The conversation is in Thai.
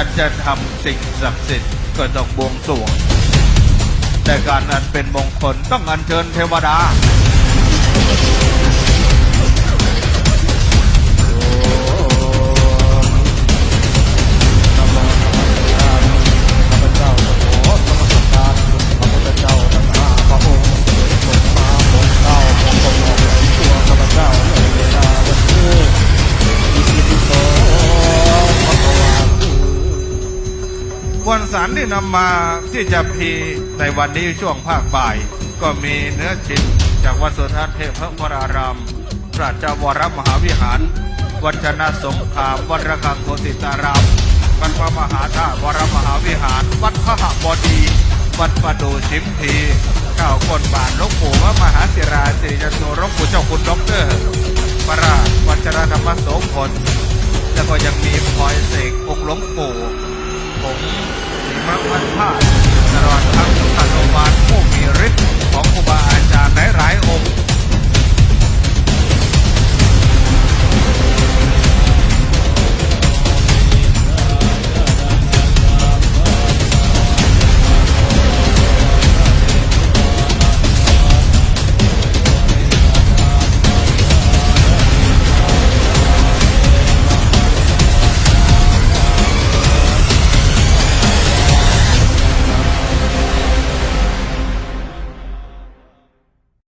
ฉันจะทำสิ่งศักดิ์สิทธิ์ก็ต้องบวงสรวงแต่การนั้นเป็นมงคลต้องอัญเชิญเทวดา วันสารที่นำมาที่จะพีในวันนี้ช่วงภาคบ่าย ก็มีเนื้อชิ้นจากวัดสุทัศน์เทพวรารามราชวรมหาวิหาร วัชนะสงครามวัดระฆังโกสิตารามวัดพระมหาธาตุวรมหาวิหาร วัดพระหบดีวัดประดูชิมพีข้าวก้นบาทหลวงปู่พระมหาศิราสิริจันโทหลวงปู่เจ้าคุณด็อกเตอร์พระราชวัชรธรรมโสพลแล้วก็ยังมีพลอยเสกองค์หลวงปู่ number one pot.